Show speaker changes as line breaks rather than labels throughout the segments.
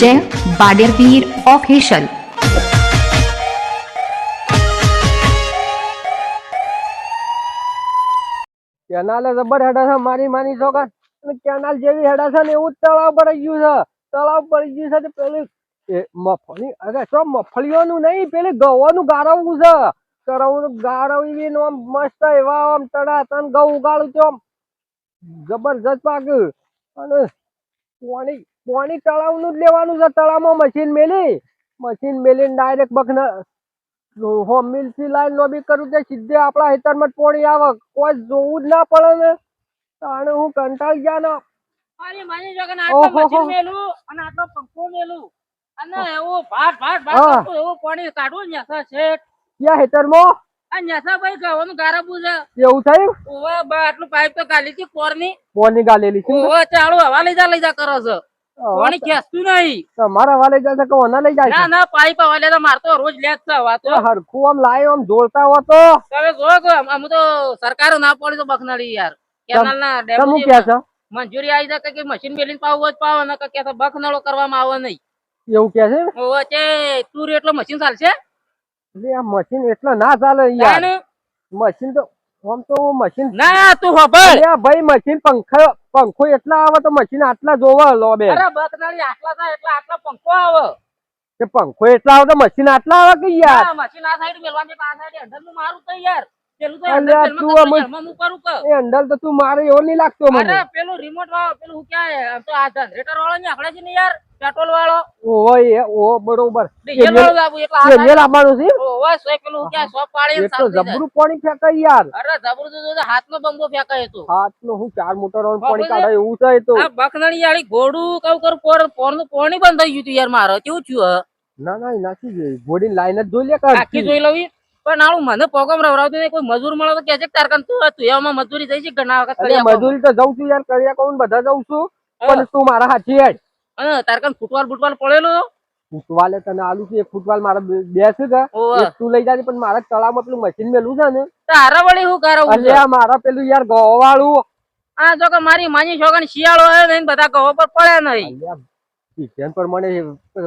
જય બાડેરવીર official
canal જબર હેડા છે, મારી માની છો કેનાલ જેવી હેડા છે ને એવું તળાવ પડી ગયું છે. તળાવ પડી ગયું છે પેલી એ મફળી, અરે તો મફળીઓનું નહીં, પેલી ગવાનું ગારવવું છે. કરવું ગારવી આમ મસ્ત એવા આમ તડા તન ઘઉં ઉગાડું છું આમ જબરજસ્ત પાક. અને પાણી પાણી તળાવનું જ લેવાનું છે. તળાવમાં મશીન મેલી. મશીન મેલીને ડાયરેક્ટ બખના હોમ મિલથી લાઈન લોબી કરું તે સીધે આપણા હેતરમાં પાણી આવે. કોઈ જોવું જ ના પડે ને. તાણે હું કંટાળી ગયા ને.
અરે માની જો કે આટલો મશીન મેલું અને આટલો પંખો મેલું. અને એવું ભાટ ભાટ ભાટ એવું પાણી કાઢવું ન્યાસા શેઠ.
ક્યાં હેતરમાં
આ ભાઈ ગવાનું ગારાબુ છે
એવું થયું?
ઓવે આટલું પાઇપ તો ગાલી હતી કોરની.
પોની ગાલેલી છે
ઓવે ચાલુ હવા લઈ જા લઈ જા કરો છો. પાણી ખેંચતું નહીં.
તમારા વાલે જશે કે ઓના લઈ જાય
ના ના પાઇપ હવા લે તો મારતો રોજ લે જ છે હવા તો.
હરખું આમ લાયો આમ જોડતા હો તો.
તમે જો કે આમ તો સરકાર ના પડી તો બખનાડી યાર. કેનાલ ના ડેમ
છો?
મંજૂરી આવી જાય કે મશીન મેલીને પાવો જ પાવો ને કે બખનાળો કરવામાં આવે નહીં.
એવું કે છે?
ઓવે તે તું એટલો મશીન ચાલશે?
આ મશીન એટલો ના ચાલે યાર. મશીન તો આમ તો મશીન
ના તું ખબર
ભાઈ મશીન પંખો પંખો એટલા આવે તો મશીન આટલા જોવા લો બે.
અરે બકનાળી આટલા થાય એટલા આટલા પંખો આવે.
કે પંખો એટલા આવે તો મશીન આટલા આવે કે યાર?
મશીન આ સાઈડ મેલવાની એટલે આ સાઈડ હેન્ડલનું મારું તો યાર. પેલું તો હેન્ડલ
તું તો તું મારે એવો નહીં લાગતો મને.
પેલું રિમોટ વાળો પેલું હું ક્યાં તો આ જનરેટર વાળો ને આખડે છે ને યાર. પેટ્રોલ વાળો?
એ ઓહો બરોબર.
ડીઝલ વાળો લાવું એટલે આ
એને લાવવાનું છે?
સાઈડ- ઓવે, સો પેલું ક્યાં સો પાડી
એ તો જબરું પાણી ફેંકાય યાર.
અરે જબરું તો હાથનો બંબો ફેંકાય તો.
હાથનો હું ચાર મોટર
ઓન
પાણી
છે?
કાઢે એવું થાય તો.
આ બકનાળી વાળી ઘોડું કઉ કર પોર પોરનું પાણી બંધ થઈ ગયું તું યાર મારે. કેવું થયું?
ના ના નાખી દે. ઘોડી લાઈન જ જોઈ લે કાઢ.
આખી જોઈ લઉં પણ આવું મને પોગમ રવરાવતું નહીં. કોઈ મજૂર મળે તો કે છે તારકન તું તું એમાં મજૂરી થઈ છે ઘણા વખત કરી.
મજૂરી તો જઉં છું યાર કર્યા કોણ બધા જઉં છું. પણ તું મારા હાથી હેડ.
અને તાર કામ ફૂટવાલ બુટવાલ પડેલું
ફૂટવાલે તને આલુ કે એક ફૂટવાલ મારા બે બે કે તું લઈ જાજે પણ મારા તળાવમાં પેલું મશીન મેલું છે ને.
તારા વળી હું કરાવું?
અલ્યા મારા પેલું યાર ગોવાળું.
આ જો કે મારી માની છોકરાની શિયાળો હે ને બધા ગો પર પડે નહીં.
અલ્યા પર મને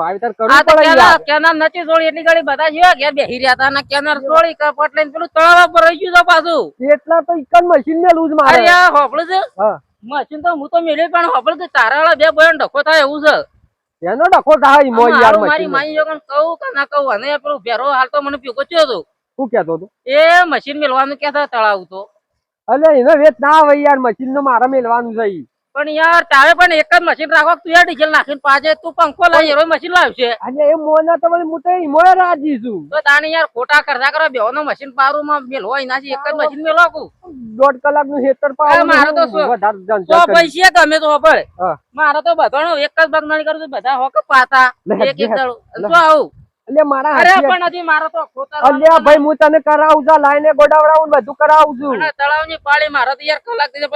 વાવેતર કરવું પડે
કેનાર
યાર.
કેનાર નથી છોડી એટલી ગાડી બધા જેવા ઘેર બેહી રહ્યા હતા અને કેનાર જોડી કપટ લઈને પેલું તળાવ પર રહી ગયું પાછું.
એટલા તો ઇકન મશીન મેલું જ મારે.
અરે હોપડું છે?
હા.
મશીન તો હું તો મેળવી પણ હોપડું કે તારા વાળા બે બોયન ડખો થાય એવું છે.
એનો ડખો થાય
આ
યાર
મારું માઈ જોગન કહું કે ના કહું અને પેલો ભેરો હાલ તો મને પીકો થયો તો
શું કહેતો તો
એ મશીન મેળવાનું કેતા તળાવ તો.
અલે એને વેત ના આવે યાર મશીન નો મારે મેલવાનું છે
પણ યાર તારે પણ એક જ મશીન રાખો તું યાર ડીઝલ નાખીને પાછે તું પંખો લઈ એરો મશીન લાવશે.
અને એ મોના તો મને મુતે તો ઈમોય રાજી છું.
તો તાને યાર ખોટા કરતા કરો બેહો મશીન પારું માં મેલો હોય છે એક જ મશીન મેલો કુ?
દોઢ કલાકનું હેતર
અરે તો
કરી.
પૈસા ગમે તો
હા.
મારે તો બધાનો એક જ બગનાળી કરું છું બધા હોક પાતા એક એક
લે,
શું આવું.
અલ્યા મારા
અરે પણ નથી મારે તો
અલ્યા ભાઈ હું તને કરાવું છું લાઈને ગોડાવડાવું બધું કરાવું છું.
અને તળાવની પાળી મારે તો યાર કલાક દીધે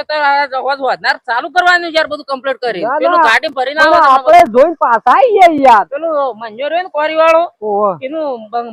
વધનાર ચાલુ કરવાનું યાર બધું કમ્પ્લીટ કરી. પેલું ગાડી ભરીને
પણ આપણે જોઈને પાછા આવીએ યાર.
પેલું મંજૂર હોય ને કોરી વાળો એનું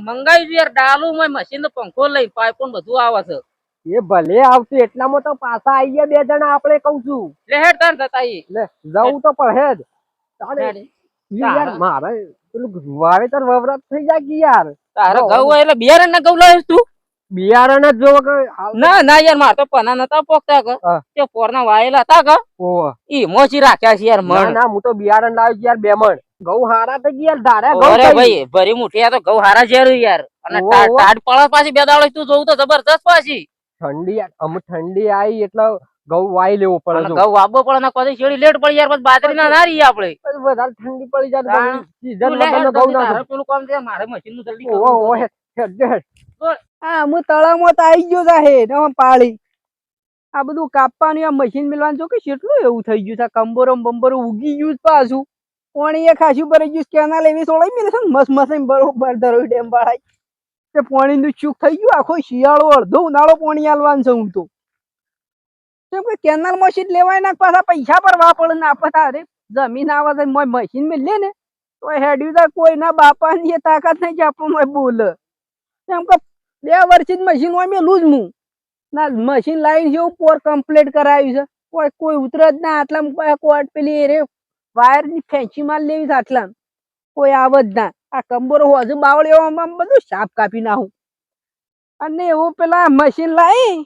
મંગાવી યાર ડાલુ માં મશીન નો પંખો લઈ પાઇપ બધું આવે છે.
એ ભલે આવશે એટલામાં તો પાછા આવીએ બે જણા આપણે કઉ છું.
લે હેડ તાર થતા ઈ.
લે જવું તો પડે જ યાર મારે પેલું વાવેતર વવરાત થઈ જાય કે યાર?
તારે. ઘઉં એટલે બિયારણ ના ઘઉં લાવીશ તું?
બિયારણ જ જોવો કે
ના ના યાર માર તો પના નતા પોકતા કે. તે પોરના વાયેલા હતા કે
ઓ.
ઈ મોચી રાખ્યા છે યાર મણ.
ના હું તો બિયારણ લાવ્યો યાર બે મણ. ઘઉં હારા થઈ ગયા ધારે ઘઉં
અરે ભાઈ ભરી મુઠિયા તો ઘઉં હારા છે યાર. અને
ઓહો,
ટા-
ઓહો.
ટાઢ પડા પાછી બે દાડો તું જોઉં તો જબરદસ્ત પાછી.
ઠંડી અમુક ઠંડી આવી એટલે ઘઉં વાઈ લેવો પડે
ઘઉં વાબો પડે ને કોઈ શેરડી લેટ પડી યાર પછી બાજરી ના ના રહી આપણે
વધારે ઠંડી પડી જાય
લે
માં ઘઉં
ના. પેલું કામ છે મારે મશીનનું જલ્દી ઓ
ઓ
છે.
હેડ.
હા હું તળાવમાં તો આવી ગયો જાહે ને પાળી આ બધું કાપવાનું આ મશીન મિલવાનું જો કે કેટલું એવું થઈ ગયું છે કંબોરો બંબોરો ઉગી ગયું છે પાછું પાણી એ ખાસું ભરાઈ ગયું છે કેનાલ એવી સોળાઈ મેં છે ને મસ્ત મસ્ત એમ બરોબર ધરોઈ ડેમ વાળાય તે પાણીનું ચૂક થઈ ગયું, આખો શિયાળો, અડધો ઉનાળો પાણી આલવાનું છે હું તો. કેમ કે કેનાલ મશીન લેવાય ના પાછા પૈસા ભરવા પડે ને આપણે જમીન આવે મોય મશીન મેં લે ને, તો હેડ્યું તા કોઈના બાપાની એ તાકાત નહીં કે આપણું બોલે. કેમ કે બે વર્ષથી મશીન હોય મેલું જ હું ના મશીન લાઈન છે પોર કમ્પ્લીટ કરાવ્યું છે. કોઈ કોઈ ઉતરે જ ના આટલા કોટ પેલી રે વાયરની ફેંચી માર લેવી છે આટલા કોઈ આવે ના. આ કંબોરો હજુ બાવળીઓ આમ બધું સાપ કાપી નાખું. અને એવું પેલા મશીન લાવી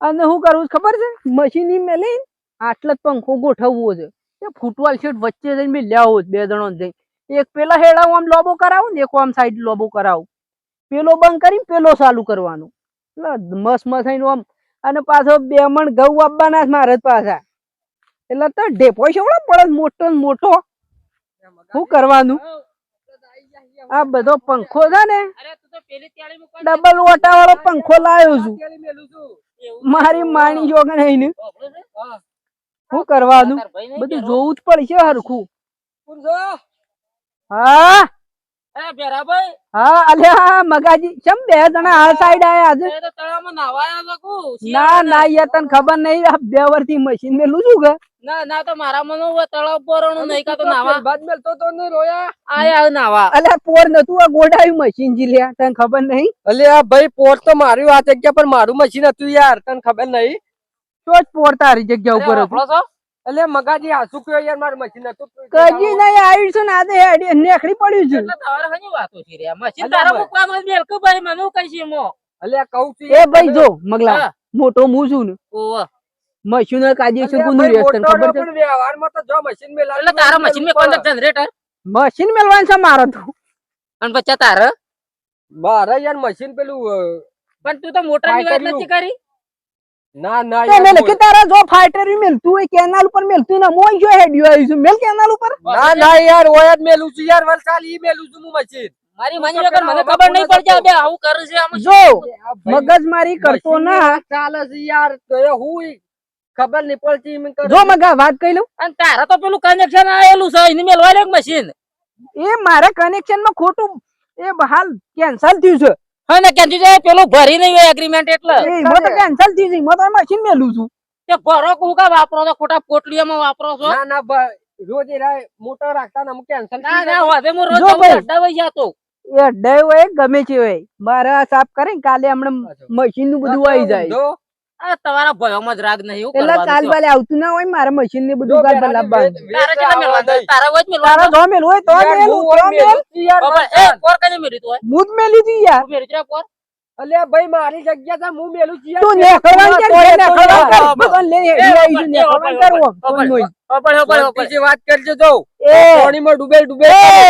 અને શું કરવું ખબર છે? મશીન મેં મેલી આટલો જ પંખો ગોઠવવો છે. એ ફૂટવાલ શેટ વચ્ચે જઈને મેં લેવો બે જણો જઈ એક પેલા હેડા આમ લોબો કરાવું ને એક આમ સાઈડ લોબો કરાવું. પેલો બંધ કરીને પેલો ચાલુ કરવાનું. એટલે મસ્ત મસ્ત થઈને આમ અને પાછો બે મણ ઘઉં આપવાના મારે પાછા. એટલે તો ઢેપો છે પડે મોટો મોટો. શું કરવાનું? આ બધો પંખો છે ને
અરે તું તો પેલી ત્યાળી મૂકવા
ડબલ ઓટા વાળો પંખો લાવ્યો છું.
પેલી મેલું છું.
એવું
મારી માણી જોગણ હઈને
હોભળું
શું કરવાનું? બધું જોવું જ પડશે હરખું.
કોણ
હા? હા અલ્યા મગાજી. ચમ બે જણા આ સાઈડ આયા
છો?
ના ના યાર તને ખબર નહીં આ બે વર્ષથી મશીન મેલું છું કે?
ના ના તો મારા મનો તળાવ પોરણું નહીં કાં તો નાવા.
બાદ મેલતો તો નહીં રોયા.
આયા નાવા.
અલ્યા પોર નતું આ ગોડાયું મશીન જી લ્યા તને ખબર નહીં?
અલ્યા ભાઈ પોર તો માર્યું આ જગ્યા પર મારું મશીન હતું યાર તને ખબર નહીં?
તો જ પોર તારી જગ્યા ઉપર હતું.
છો?
અલ્યા મગાજી હાસુ કયો યાર માર મશીન હતું
કજી નહીં આવ્યું છે ને આ દે નેખડી પડ્યું છે.
એટલે તમારે હની વાતો છે રે. મશીન તારા
મુકવા
મૂકવામાં જ ભાઈ મને હું કહીશ મો
અલ્યા કહું છું
એ ભાઈ જો મગલા મોટો મું છું ને.
ઓવે.
મશીન કાજી છે કોનું તને ખબર છે?
પણ વ્યવહારમાં તો જો મશીન મેલા
એટલે તારા મશીન મે કોણ જનરેટર
મશીન મેલવાનું છે મારો તો.
અને પછી તારે?
મારે યાર મશીન પેલું
પણ તું તો મોટરની વાત નથી કરી?
ના ના
તારા જો ફાઈટર મેલતું હોય કેનાલ ઉપર મેલતું ના મોય જો હેડ્યો આવ્યું છે મેલ કેનાલ ઉપર?
ના ના યાર ઓય જ મેલું છું યાર વલસાડ ઈ મેલું છું હું મશીન.
મારી
હું
વગર મને ખબર નહીં
બાપુને
પડશે આવું કરું છે આમ
જો મગજ મારી કરતો ના.
ચાલે છે યાર તો હું ખબર નહીં પડતી એમ કરું.
જો મગા વાત કહી લઉં.
અને તારા તો પેલું કનેક્શન આવેલું છે એને મેલવા લે મશીન
એ મારા કનેક્શનમાં ખોટું એ હાલ કેન્સલ થયું છે.
હા ને કેમ છે પેલું ભરી નહીં હોય એગ્રીમેન્ટ એટલે.
એ તો કેન્સલ થયું છે એમાં તો મશીન મેલું છું.
તે ભરો કુ કા વાપરો તો ખોટા પોટલીઓમાં વાપરો છો?
ના ના ભાઈ. રોજ એ રાય મોટર રાખતા ને કેન્સલ
ના ના હવે હું રોજ
જો
અડ્ડા વઈ જાતો
એ અડ્ડાય હોય ગમે છે હોય. મારા સાફ કરે કાલે હમણાં મશીનનું બધું આવી જાય.
તમારા ભયોમાં જ રાગ નહીં એવું
એટલે કાલ બાલે આવતું ના હોય મારે મશીન ને બધું કાલ બાલે લાવવાનું
તારા કેટલા મેલવાનું તારા હોય જ
તારા જો મેલ હોય તો મેલ તો મેલ
બાબા, એ કોર કને મેલી તો હોય
હું જ મેલી હતી યાર
મેલી મેલ્યું કોર
અલ્યા ભાઈ મારી જગ્યા તા હું મેલું છું
તું ને ખવાન
કે
ને
તો
કર
યાર.
બધાને લઈ
એ,
નેકળવાન
ઓપન,
કરવો
ઓપન ઓપન
શાંતિથી વાત કરજો જો
એ
પાણીમાં ડૂબે ડૂબે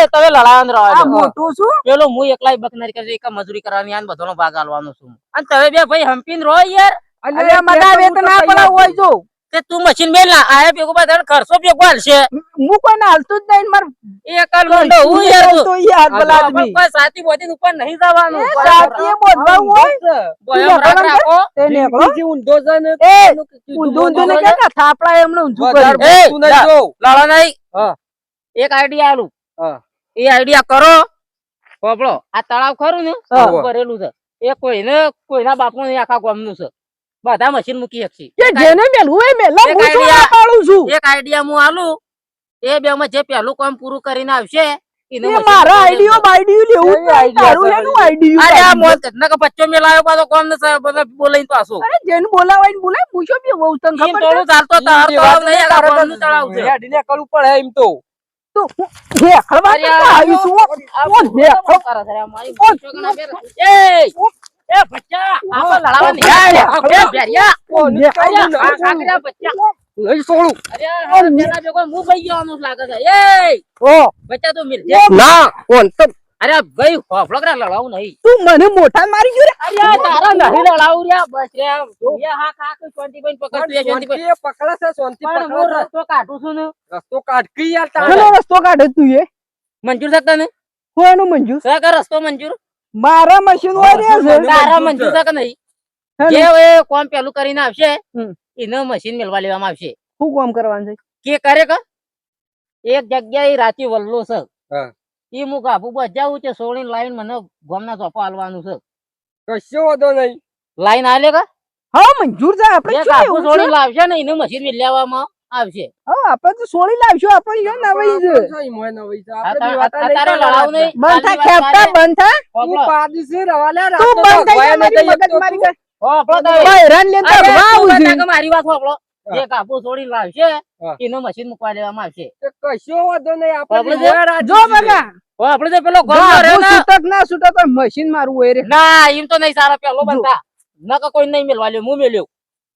તમે લડાવાનું રહો
આ. મોટું છું
પેલો હું એકલાય બકનારી કરજો એક મજૂરી કરવાની આ બધાનો ભાગ આલવાનો છું અને તમે બે ભાઈ હંપીન રહો યાર
અલ્યા મગા વેતના હોય જો.
કે તું મશીન મેલ ના આયા ભેગું બધા ખર્ચો ભેગો હાલશે
હું કોઈને હાલતું જ નહીં માર
એ કાલ મંડો હું યાર તું.
યાર ભલા આદમી
કોઈ સાથી બોધીને ઉપર નહીં જવાનું.
એ બોધવા હોય.
બોયમ રાખ રાખો.
તે નેકળો
ઊંધો છે ને
એ ઊંધું ઊંધું ને કે થાપડા એમને ઊંધું
કર
તું નહીં જો.
લાળા નહીં.
હા.
એક આઈડિયા આલું.
હા.
એ આઈડિયા કરો. પોપળો આ તળાવ ખરું ને. ભરેલું છે. એ કોઈને કોઈના બાપુ આખા ગામનું છે. બધા મશીન મૂકી શકશે
કે જેને મેલું હોય મેલા હું શું પાડું છું.
એક આઈડિયા હું આલું. એ બે માં જે પહેલું કામ પૂરું કરીને આવશે
એ મારા આઈડિયો બાઈડિયો લેવું તારું એનું આઈડિયો.
અરે આ
બાઈડિયો.
મોત નકર બચ્ચો મેલાયો પાછો કોમ ને સાહેબ બધા બોલાઈને પાછો
અરે જેને બોલાવાય ને બોલાય પૂછો બી બહુ તને ખબર છે?
ચાલતો તાર
ઈ
તળાવ નહીં આખા
તારે તો
ગામનું
હેડીને કરવું પડે એમ તો.
તું હે આવી છું? હે
કરે મારી પેલા- એ! એ બચ્ચા આમાં લડાવા નહીં. એ ભેરિયા.
કોણ?
હે
આ કાકડા બચ્ચા.
નહીં છોડું
અરે, આ પેલા ભેગો ભાઈ જવાનું જ લાગે છે. એ
ઓ.
બચ્ચા તું મિલ.
ના કોણ? તો
અરે ભાઈ હોફળો લડાવું નહીં.
તું મને મોઢા મારી ગયો રે.
અરે તારા નહીં લડાવું રે. બસ રે એ હા કાક શાંતિભાઈ પકડ તું એ શાંતિભાઈ
શાંતિ છે શાંતિ
પણ હું રસ્તો કાઢું છું ને.
રસ્તો યાર
ચલો રસ્તો કાઢે તું એ.
મંજૂર છે તને?
એનું મંજૂર?
રસ્તો મંજૂર?
મારા મશીન હોય રે છે?
મને
તારા
મંજૂર છે.
કે નહીં? જે હવે કોમ પેલું કરીને આવશે. એને મશીન મેળવા લેવામાં આવશે.
શું કોમ કરવાનું છે?
કે કરે કે? એક જગ્યાએ રાતી વલ્લો છે.
એ
ઈ હું કાપુ બજાવું છે સોળી લાઈન મને ગોમના ચોપા હાલવાનું છે.
કશો વાંધો નહીં.
લાઈન હાલે કે?
હા મંજૂર છે આપણે?
સોળી લાવશે ને એને મશીન લેવામાં. આવશે.
હા આપણે તો સોળી લાવશું આપણે યો નવઈ છે.
આપણે શું મોય નવાઈ છે? આપણે બી વાતા નહીં
તારે
કરવાના.
લડાવું નહીં.
બંધ ખેપટા. બંધ થા.
તું. પાડી છે રવાલા
તું
રાતે
બંધ જા મગજ
તો
મારી કર
હોભળો તમે.
લેતા આવું છે.
કે મારી વાત આપણો જે કાપો છોડી લાવશે એનો મશીન મૂકવા દેવામાં આવશે.
કશો વાંધો નહીં આપણે
આપણે
જે
જો બગા.
આપણે તો પેલો
જો છૂટક ના છૂટક મશીન મારું હોય રે.
ના એમ તો નહીં સારા પેલો
જો.
બનતા નકર કોઈ નહીં મેલવા લ્યો હું મેલ્યો.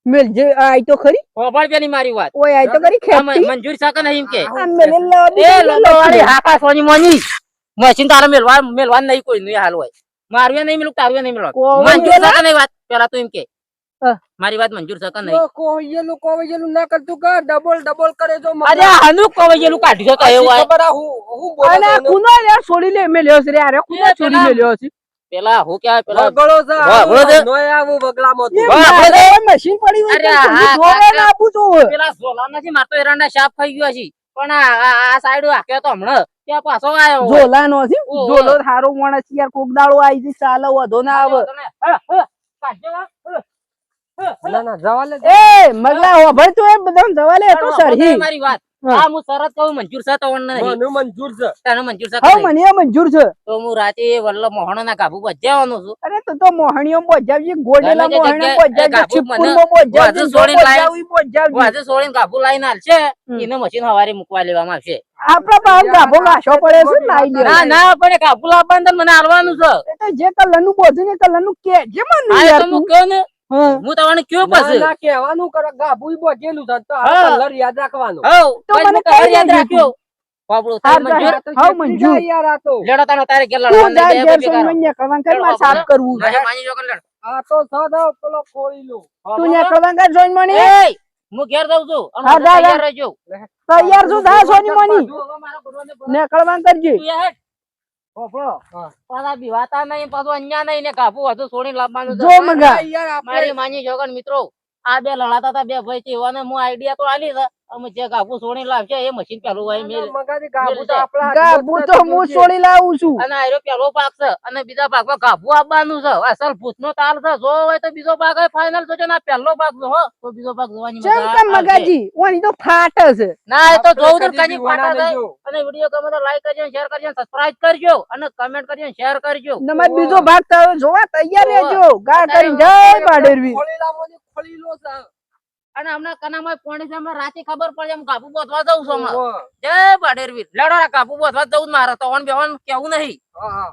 મેલ જે આઈ તો ખરી?
ખબર પેલી મારી વાત.
ઓય આઈ તો ખરી
મ-
ખેતી
મંજૂર છે કે નહીં એમ કે?
મેલે લાવી
એ લોકો વાળી હાકા સોની મોની. મશીન તારે મેલવા મેલવા નહીં કોઈ નહીં હાલ હોય. મારું નહીં મેલું તારું નહીં મેલવા મંજૂર છે
મેલા?
કે નહીં વાત? પેલા તું એમ કે. મારી વાત મંજૂર છે કે નહીં?
લોકો હોઈયેલું ના કરતું કે? ડબલ ડબલ કરે જો
અરે આનું કવૈયેલું કાઢ્યું તો એવું
ખબર હું હું બોલે
અને
છે
આ
એનું?
કુનો યાર છોડી લે મેલ્યો છે રે. અરે કુનો છોડી
પેલા-
મેલ્યો છે
પેલા હું કે પેલા
છે
છે.
નોય આવું તું.
મશીન પડી હોય
અરે.
ના આપું.
પેલા ઝોલા નથી મારતો એરંડા શાપ ખાઈ ગયો છે પણ આ- સાઈડ હાક્યો તો હમણાં ત્યાં પાછો આવ્યો
ઝોલા નો છે ઝોલો સારો માણસ યાર કોક દાડો આવી જી ચાલે વધો ના આવે.
ના ના જવા
એ મગલા હોભળ તો એ બધા જવા તો સરહી
મારી વાત
હા.
હા શરત કહું મંજૂર છે તો
મને મંજૂર છે.
તને મંજૂર છે
હા મને મંજૂર છે.
તો હું રાતે વલ્લભ મોહણો ના કાબુ છું.
અરે તો તો મોહણીઓ બોજાવજી ગોડેલા
એ કાબુ વાજુ સોળીને કાબુ લાઈને હાલશે એને મશીન હવારે મૂકવા લેવામાં આવશે.
આપણા પાસે ગાભો ગાશો પડે છે દે
ના ના પણ કાબુ લાવવાનું મને હાલવાનું છે.
એ તો જે કલરનું બોધું ને કલરનું કે જે મને
હા, તો હું કહું ને
હા.
તમને કયો પછી?
ના કહેવાનું કરે ગાભુઈ બોજેલું છે તો આ કલર યાદ રાખવાનો.
હો
તો મને
કલર યાદ રાખ્યો બાબડો
હા,
મંજૂર?
હા, મંજૂર.
યાર આ તો.
લેડો તાનો તારે કે
તું
લડવાનું બે બે કરો.
મારે સાફ કરવું
માની જો લડ.
આ તો સદો પેલો કોળી લો
તું ને નેકળવાન કર સોનમણી
એ હું ઘેર જાઉં છું. અને. તૈયાર રહેજો.
તૈયાર છું થા સોનમણી
તું ને મારા ગુરુને બોલાવ.
નેકળવાન કરજે.
તું એ
હા.
પાછા બીવાતા નહીં પાછું અહીંયા નહીં ને કાપુ હતું છોડીને લાવવાનું
જો મગા.
મારી માની જોગણ મિત્રો આ બે લડાતા હતા બે ભાઈ થી એવાને હું આઈડિયા તો આલી છે. અમે જે કાપુ છોડીને લાવશે એ મશીન પેલું હોય
ગાભુ તો
ગાભુ હું
નથી.
લાવું છું.
અને આયરો પેલો પાક છે અને બીજા પાકમાં કાપુ આપવાનું છે. અસલ ભૂતનો તાલ છે જો હોય તો બીજો પાક ફાઇનલ જોજો ના પહેલો પાક જો તો બીજો પાક જોવાની મજા
મગાજી ઓની તો ફાટ છે
ના એ તો જોવું તો ફાટા
જો.
અને વીડિયો ગમે તો લાઈક કરજો શેર કરજો સબસ્ક્રાઇબ કરજો અને કમેન્ટ કરજો શેર કરજો.
બીજો ભાગ જોવા તૈયાર રહેજો. ગા કરીને જય બાડેરવી
ખોલી લો છે.
અને હમણાં કનામાં પોણી છે રાતે ખબર પડે એમ કાપુ બોધવા જવું છું જય બાડેરવીર લડો કાપુ બોધવા જવું જ મારે તો ઓન બેવાન કેવું નહીં.
હા હા.